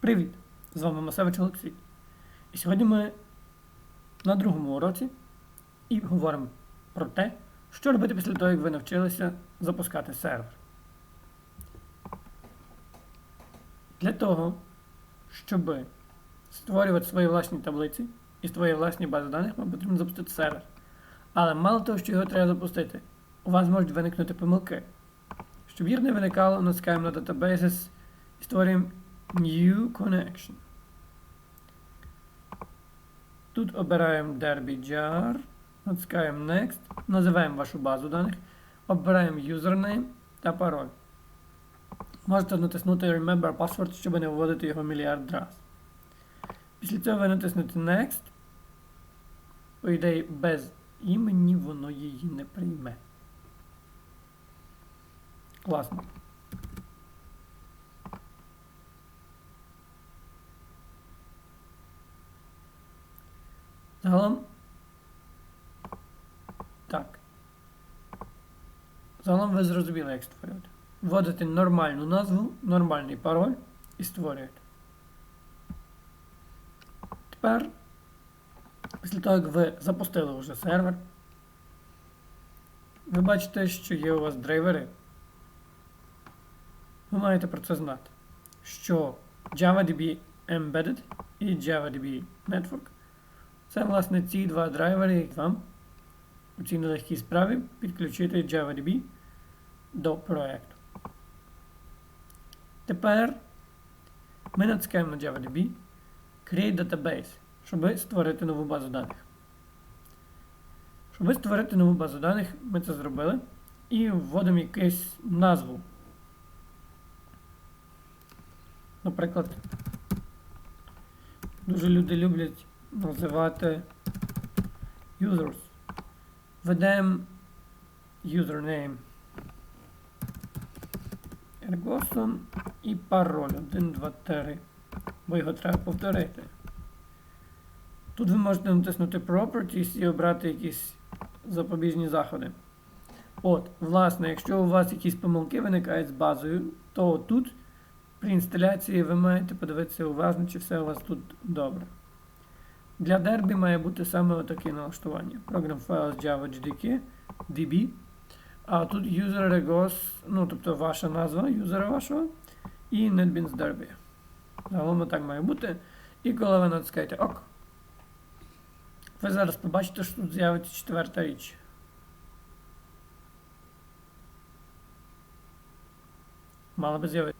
Привіт! З вами Масевич Олексій. І сьогодні ми на другому уроці і говоримо про те, що робити після того, як ви навчилися запускати сервер. Для того, щоб створювати свої власні таблиці і свої власні бази даних, вам потрібно запустити сервер. Але мало того, що його треба запустити, у вас можуть виникнути помилки. Щоб їх не виникало, натискаємо на Databases і створюємо New Connection. Тут обираємо Derby Jar, натискаємо Next, називаємо вашу базу даних, обираємо username та пароль. Можете натиснути Remember Password, щоб не вводити його мільярд раз. Після цього ви натиснете Next. По ідеї, без імені воно її не прийме. Класно. Загалом. Так. Загалом ви зрозуміли, як створювати. Вводите нормальну назву, нормальний пароль і створюєте. Тепер, після того, як ви запустили вже сервер, ви бачите, що є у вас драйвери. Ви маєте про це знати, що JavaDB Embedded і JavaDB Network це, власне, ці два драйвери, які вам у цій нелегкій справі підключити JavaDB до проєкту. Тепер ми натискаємо на JavaDB Create Database, щоб створити нову базу даних. Щоб створити нову базу даних, ми це зробили і вводимо якусь назву. Наприклад, дуже люди люблять називати users. Ведемо username Ergoson і пароль 1, 2, 3. Бо його треба повторити. Тут ви можете натиснути Properties і обрати якісь запобіжні заходи. От, власне, якщо у вас якісь помилки виникають з базою, то тут при інсталяції ви маєте подивитися уважно, чи все у вас тут добре. Для Derby має бути саме отаке налаштування. Program Files Java JDK, DB. А тут user regos, ну тобто ваша назва юзера вашого, і NetBeans Derby. Загалом так має бути. І коли ви натискаєте ОК, ви зараз побачите, що тут з'явиться четверта річ. Мала би з'явитися.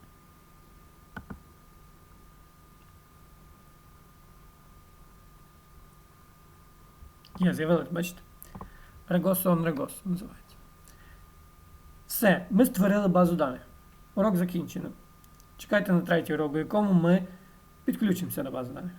Є, з'явилось, бачите? Regos on називається. Все, ми створили базу даних. Урок закінчено. Чекайте на третій урок, у якому ми підключимося до бази даних.